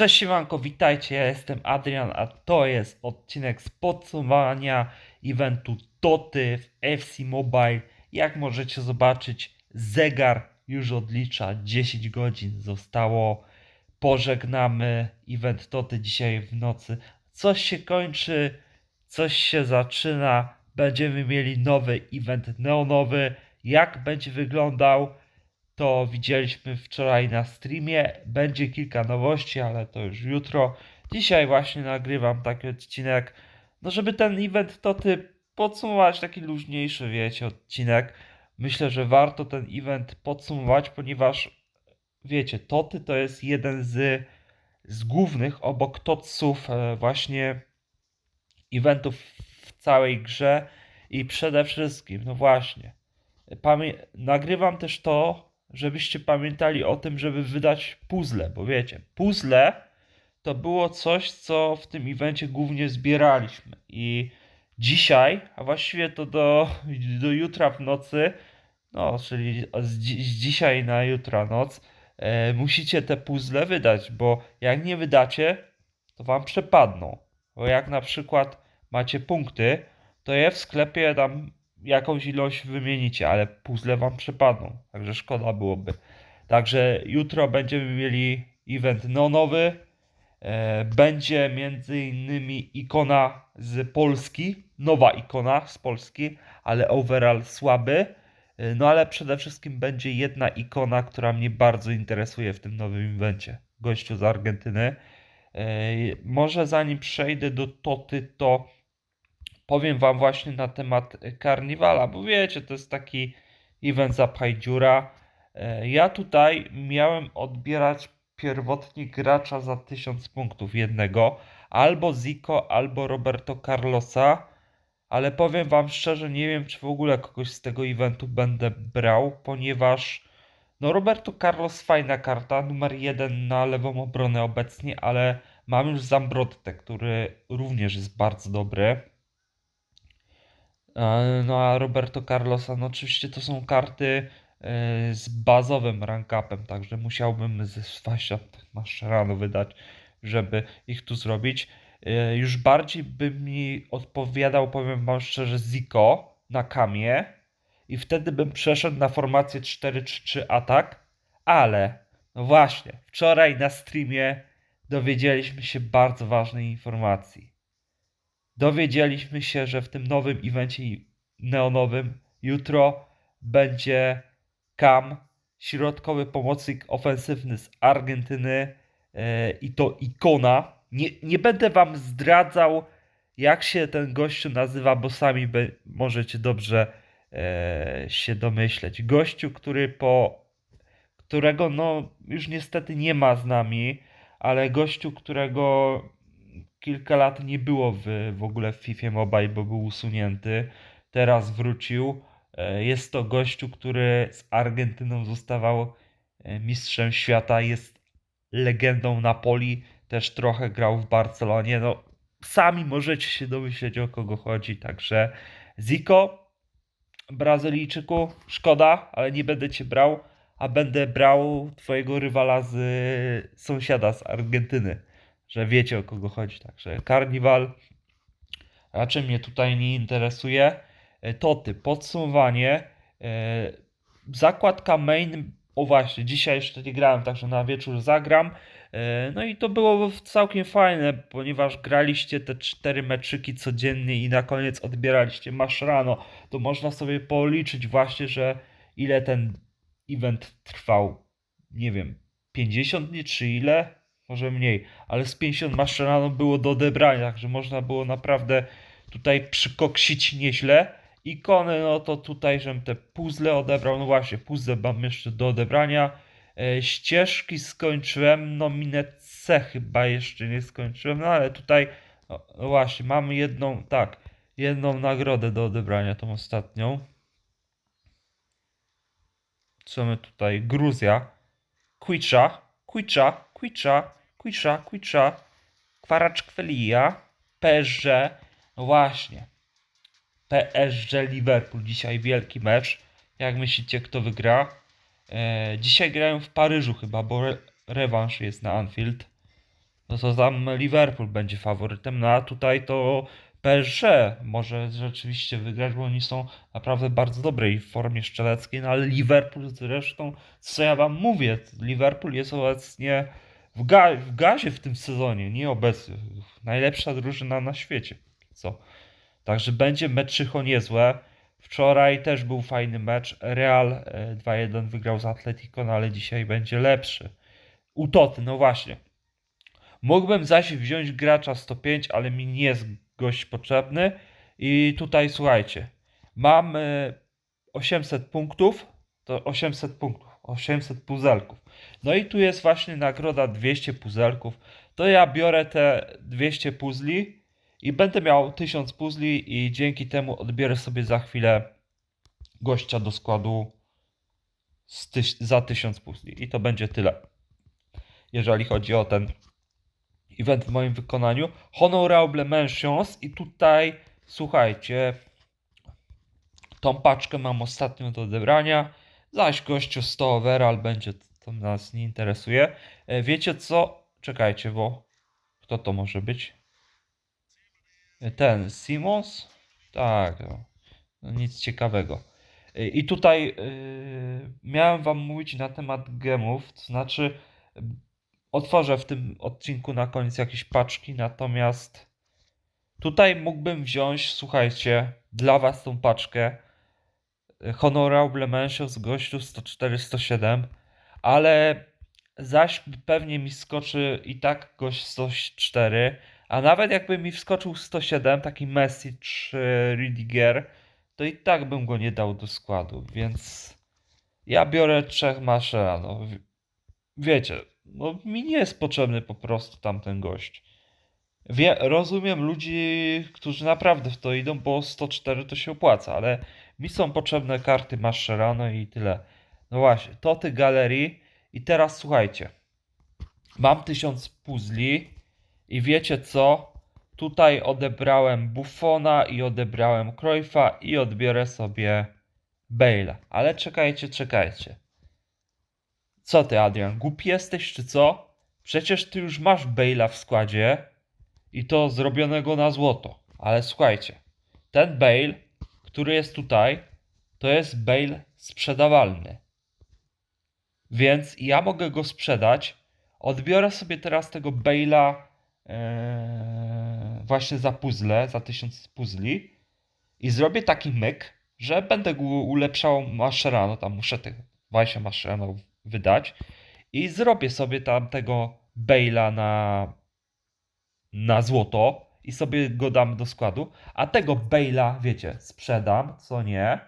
Cześć siemanko, witajcie, ja jestem Adrian, a to jest odcinek z podsumowania eventu Toty w FC Mobile. Jak możecie zobaczyć, zegar już odlicza 10 godzin zostało. Pożegnamy event Toty dzisiaj w nocy. Coś się kończy, coś się zaczyna. Będziemy mieli nowy event neonowy. Jak będzie wyglądał? To widzieliśmy wczoraj na streamie. Będzie kilka nowości, ale to już jutro. Dzisiaj właśnie nagrywam taki odcinek, no żeby ten event to ty podsumować, taki luźniejszy, wiecie, odcinek. Myślę, że warto ten event podsumować, ponieważ wiecie, Toty to jest jeden z, z głównych obok Totsów e, właśnie eventów w całej grze i przede wszystkim, no właśnie, nagrywam też to, żebyście pamiętali o tym, żeby wydać puzzle, bo wiecie, puzzle to było coś, co w tym evencie głównie zbieraliśmy i dzisiaj, a właściwie to do, do jutra w nocy, no, czyli z, z dzisiaj na jutra noc, e, musicie te puzzle wydać, bo jak nie wydacie, to wam przepadną. Bo jak na przykład macie punkty, to je w sklepie tam jakąś ilość wymienicie, ale puzzle wam przepadną, także szkoda byłoby. Także jutro będziemy mieli event neonowy. E, będzie między innymi ikona z Polski, nowa ikona z Polski, ale overall słaby. E, No ale przede wszystkim będzie jedna ikona, która mnie bardzo interesuje w tym nowym evencie. Gościu z Argentyny. E, Może zanim przejdę do Toty, to powiem wam właśnie na temat Karniwala, bo wiecie, to jest taki event zapchaj dziura. E, Ja tutaj miałem odbierać pierwotnie gracza za 1000 punktów jednego, albo Zico, albo Roberto Carlosa, ale powiem wam szczerze, nie wiem czy w ogóle kogoś z tego eventu będę brał, ponieważ no Roberto Carlos fajna karta, numer jeden na lewą obronę obecnie, ale mam już Zambrottę, który również jest bardzo dobry. E, No a Roberto Carlosa, no oczywiście to są karty e, z bazowym rankupem, także musiałbym z 20 Mascherano wydać, żeby ich tu zrobić. E, Już bardziej by mi odpowiadał, powiem wam szczerze, Zico na kamie i wtedy bym przeszedł na formację 4-3-3 atak, ale no właśnie, wczoraj na streamie dowiedzieliśmy się bardzo ważnej informacji dowiedzieliśmy się, że w tym nowym evencie neonowym jutro będzie Cam, środkowy pomocnik ofensywny z Argentyny e, i to ikona. Nie, nie będę wam zdradzał, jak się ten gościu nazywa, bo sami możecie dobrze e, się domyśleć. Gościu, który po którego no już niestety nie ma z nami, ale gościu, którego kilka lat nie było w, w ogóle w FIFA Mobile, bo był usunięty. Teraz wrócił. E, Jest to gościu, który z Argentyną zostawał e, mistrzem świata. Jest legendą Napoli. Też trochę grał w Barcelonie. No, sami możecie się domyśleć o kogo chodzi. Także Zico, Brazylijczyku, szkoda, ale nie będę cię brał, a będę brał twojego rywala z sąsiada z Argentyny że wiecie o kogo chodzi. Także Carnival raczej mnie tutaj nie interesuje. E, Toty, podsumowanie. E, Zakładka main. O właśnie, dzisiaj jeszcze nie grałem, także na wieczór zagram. E, No i to było całkiem fajne, ponieważ graliście te cztery meczyki codziennie i na koniec odbieraliście masz rano. To można sobie policzyć właśnie, że ile ten event trwał. Nie wiem, 50 dni czy ile? Może mniej, ale z 50 maszynano było do odebrania, także można było naprawdę tutaj przykoksić nieźle. Ikony, no to tutaj, żebym te puzzle odebrał, no właśnie, puzzle mam jeszcze do odebrania. E, ścieżki skończyłem, nominę C chyba jeszcze nie skończyłem, no ale tutaj, no, no właśnie, mamy jedną, tak, jedną nagrodę do odebrania, tą ostatnią. Co my tutaj? Gruzja. Quicza, Quicza, Quicza, Quicza, Quicza, Kwaraczkwelia, PSG, no właśnie, PSG Liverpool, dzisiaj wielki mecz, jak myślicie kto wygra? E, dzisiaj grają w Paryżu chyba, bo re rewanż jest na Anfield, no to tam Liverpool będzie faworytem, no a tutaj to PSG może rzeczywiście wygrać, bo oni są naprawdę bardzo dobrej formie strzeleckiej, no ale Liverpool zresztą, co ja wam mówię, Liverpool jest obecnie w, ga w gazie w tym sezonie, nie obecnie, najlepsza drużyna na świecie, co? Także będzie meczycho niezłe. Wczoraj też był fajny mecz. Real e, 2-1 wygrał z Atletico, no ale dzisiaj będzie lepszy. U Toty, no właśnie. Mógłbym zaś wziąć gracza 105, ale mi nie jest gość potrzebny. I tutaj słuchajcie, mam e, 800 punktów, to 800 punktów, 800 puzelków. No i tu jest właśnie nagroda 200 puzelków. To ja biorę te 200 puzli i będę miał 1000 puzli i dzięki temu odbiorę sobie za chwilę gościa do składu za 1000 puzli. I to będzie tyle. Jeżeli chodzi o ten event w moim wykonaniu. Honorable Mentions i tutaj słuchajcie, tą paczkę mam ostatnio do odebrania, zaś gościu 100 overall będzie, to nas nie interesuje. E, Wiecie co? Czekajcie, bo kto to może być? E, Ten, Simons? Tak, no. No nic ciekawego. E, I tutaj yy, miałem wam mówić na temat gemów, to znaczy otworzę w tym odcinku na koniec jakieś paczki, natomiast tutaj mógłbym wziąć, słuchajcie, dla was tą paczkę Honorable Mentions gościu 104-107, ale zaś pewnie mi skoczy i tak gość 104, a nawet jakby mi wskoczył 107, taki Messi czy Ridiger, to i tak bym go nie dał do składu, więc ja biorę trzech Maszera, no wiecie, no mi nie jest potrzebny po prostu tamten gość. Wie, rozumiem ludzi, którzy naprawdę w to idą, bo 104 to się opłaca, ale mi są potrzebne karty Mascherano i tyle. No właśnie, to ty galerii i teraz słuchajcie. Mam 1000 puzli i wiecie co? Tutaj odebrałem Buffona i odebrałem Cruyffa i odbiorę sobie Bale'a. Ale czekajcie, czekajcie. Co ty, Adrian, głupi jesteś czy co? Przecież ty już masz Bale'a w składzie i to zrobionego na złoto. Ale słuchajcie, ten Bale, który jest tutaj, to jest Bale sprzedawalny. Więc ja mogę go sprzedać. Odbiorę sobie teraz tego Bale'a e, właśnie za puzzle, za 1000 puzli i zrobię taki myk, że będę go ulepszał Mascherano, tam muszę tych 20 Mascherano wydać i zrobię sobie tam tego Bale'a na, na złoto i sobie go dam do składu, a tego Bale'a, wiecie, sprzedam, co nie,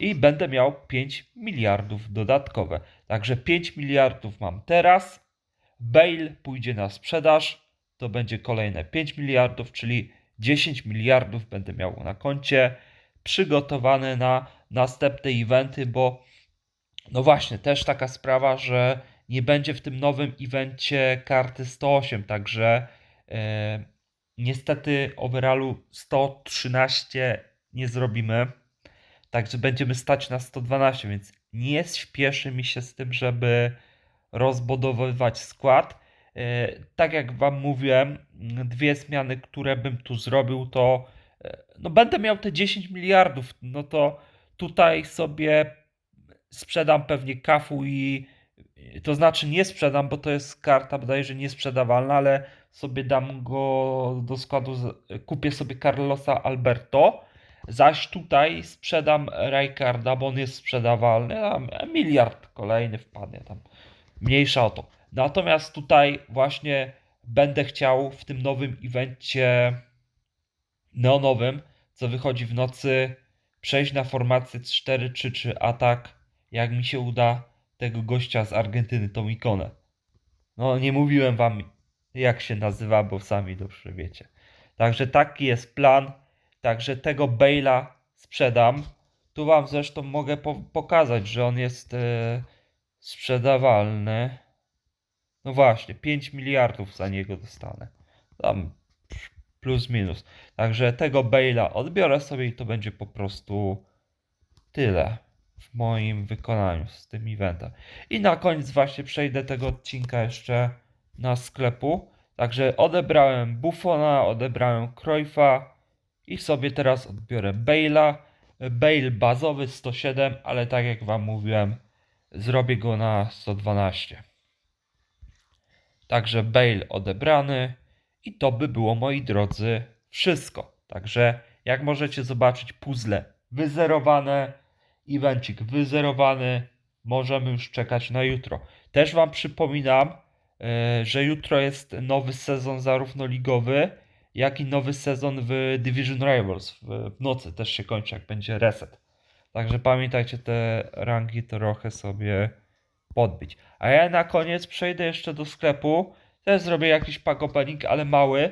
i będę miał 5 miliardów dodatkowe. Także 5 miliardów mam teraz. Bale pójdzie na sprzedaż, to będzie kolejne 5 miliardów, czyli 10 miliardów będę miał na koncie, przygotowane na następne eventy, bo no właśnie, też taka sprawa, że nie będzie w tym nowym evencie karty 108, także e, niestety overallu 113 nie zrobimy. Także będziemy stać na 112, więc nie śpieszy mi się z tym, żeby rozbudowywać skład. E, Tak jak Wam mówiłem, dwie zmiany, które bym tu zrobił, to e, no będę miał te 10 miliardów. No to tutaj sobie sprzedam pewnie kafu i to znaczy nie sprzedam, bo to jest karta bodajże niesprzedawalna, ale sobie dam go do składu, kupię sobie Carlosa Alberto, zaś tutaj sprzedam Rijkaarda, bo on jest sprzedawalny, a miliard kolejny wpadnie tam, mniejsza o to. Natomiast tutaj właśnie będę chciał w tym nowym evencie neonowym, co wychodzi w nocy, przejść na formację 4-3-3 atak, jak mi się uda tego gościa z Argentyny, tą ikonę. No, nie mówiłem wam, jak się nazywa, bo sami dobrze wiecie. Także taki jest plan. Także tego Bale'a sprzedam. Tu wam zresztą mogę po pokazać, że on jest e, sprzedawalny. No właśnie, 5 miliardów za niego dostanę. Tam plus minus. Także tego Bale'a odbiorę sobie i to będzie po prostu tyle w moim wykonaniu z tym eventem. I na koniec właśnie przejdę tego odcinka jeszcze na sklepu. Także odebrałem Buffona, odebrałem Cruyffa i sobie teraz odbiorę Bale'a. Bale bazowy 107, ale tak jak wam mówiłem, zrobię go na 112. Także Bale odebrany i to by było moi drodzy wszystko. Także jak możecie zobaczyć puzzle wyzerowane, evencik wyzerowany, możemy już czekać na jutro. Też wam przypominam, że jutro jest nowy sezon zarówno ligowy, jak i nowy sezon w Division Rivals. W, w nocy też się kończy, jak będzie reset. Także pamiętajcie te rangi trochę sobie podbić. A ja na koniec przejdę jeszcze do sklepu. Też zrobię jakiś pack opening, ale mały. e,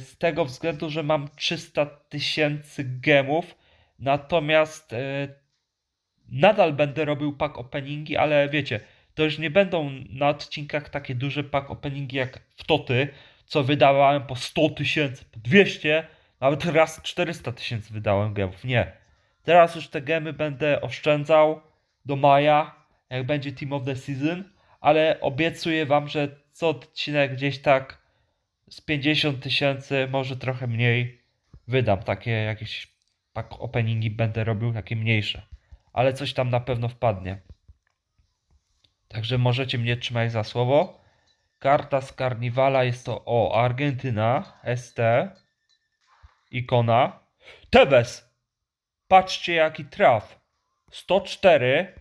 Z tego względu, że mam 300 tysięcy gemów. Natomiast e, nadal będę robił pack openingi, ale wiecie, to już nie będą na odcinkach takie duże pack openingi jak w Toty, co wydawałem po 100 tysięcy, po 200, nawet raz 400 tysięcy wydałem gemów. Nie. Teraz już te gemy będę oszczędzał do maja, jak będzie Team of the Season, ale obiecuję wam, że co odcinek gdzieś tak z 50 tysięcy, może trochę mniej wydam. Takie jakieś pack openingi będę robił, takie mniejsze. Ale coś tam na pewno wpadnie. Także możecie mnie trzymać za słowo. Karta z Karniwala jest to o Argentyna, ST, ikona. Tebes! Patrzcie jaki traf. 104.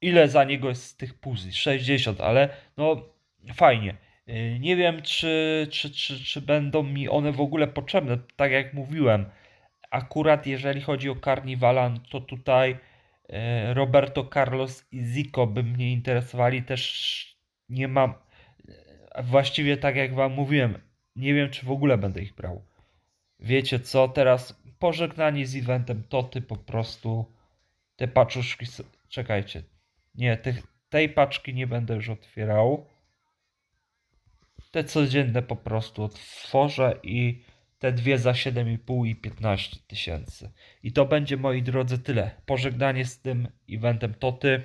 Ile za niego jest z tych puzli? 60, ale no fajnie. Yy, Nie wiem, czy, czy, czy, czy będą mi one w ogóle potrzebne. Tak jak mówiłem, akurat jeżeli chodzi o Carnivala, no to tutaj Roberto Carlos i Zico by mnie interesowali. Też nie mam. e, Właściwie tak jak Wam mówiłem, nie wiem, czy w ogóle będę ich brał. Wiecie co, teraz pożegnanie z eventem Toty po prostu te paczuszki. Czekajcie. Nie, tych, tej paczki nie będę już otwierał. Te codzienne po prostu otworzę i te dwie za 7,5 i 15 tysięcy. I to będzie, moi drodzy, tyle. Pożegnanie z tym eventem Toty.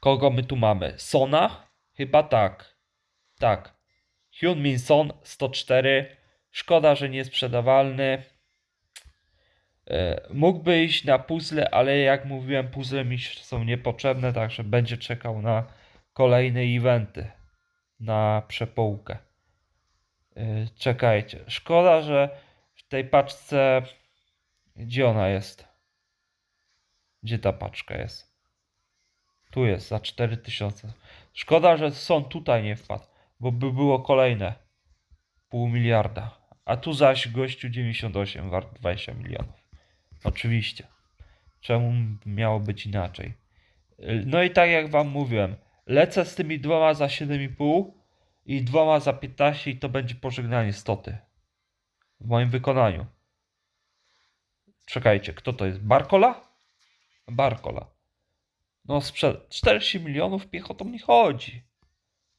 Kogo my tu mamy? Sona? Chyba tak. Tak. Hyun Son 104. Szkoda, że nie sprzedawalny. E, Mógłby iść na puzzle, ale jak mówiłem, puzzle mi są niepotrzebne, także będzie czekał na kolejne eventy. Na przepołkę. Yy, Czekajcie. Szkoda, że w tej paczce. Gdzie ona jest? Gdzie ta paczka jest? Tu jest za 4000. Szkoda, że są tutaj nie wpadł, bo by było kolejne pół miliarda. A tu zaś gościu 98 wart 20 milionów. Oczywiście. Czemu miało być inaczej? Yy, No i tak jak wam mówiłem, lecę z tymi dwoma za 7,5 i dwoma za 15 i to będzie pożegnanie stoty. W moim wykonaniu. Czekajcie, kto to jest? Barkola? Barkola. No sprzed 40 milionów piechotą nie chodzi.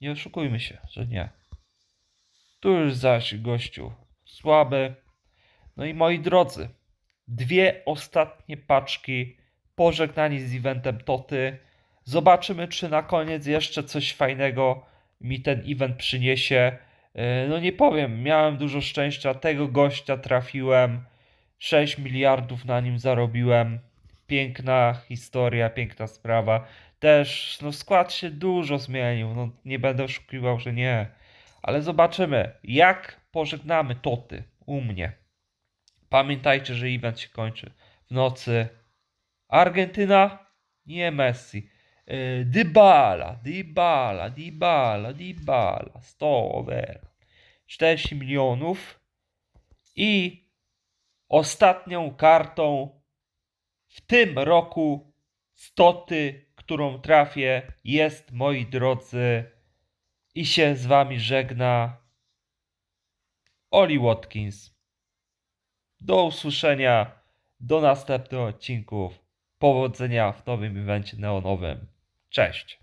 Nie oszukujmy się, że nie. Tu już zaś gościu słaby. No i moi drodzy, dwie ostatnie paczki pożegnanie z eventem Toty. Zobaczymy, czy na koniec jeszcze coś fajnego mi ten event przyniesie. Yy, No nie powiem, miałem dużo szczęścia. Tego gościa trafiłem. 6 miliardów na nim zarobiłem. Piękna historia, piękna sprawa. Też no, skład się dużo zmienił. No, nie będę oszukiwał, że nie. Ale zobaczymy, jak pożegnamy Toty u mnie. Pamiętajcie, że event się kończy w nocy. Argentyna? Nie Messi. Yy, Dybala, Dybala, Dybala, Dybala. 100 over. 40 milionów. I ostatnią kartą w tym roku stoty, którą trafię, jest, moi drodzy, i się z wami żegna Oli Watkins. Do usłyszenia, do następnych odcinków. Powodzenia w nowym evencie neonowym. Cześć!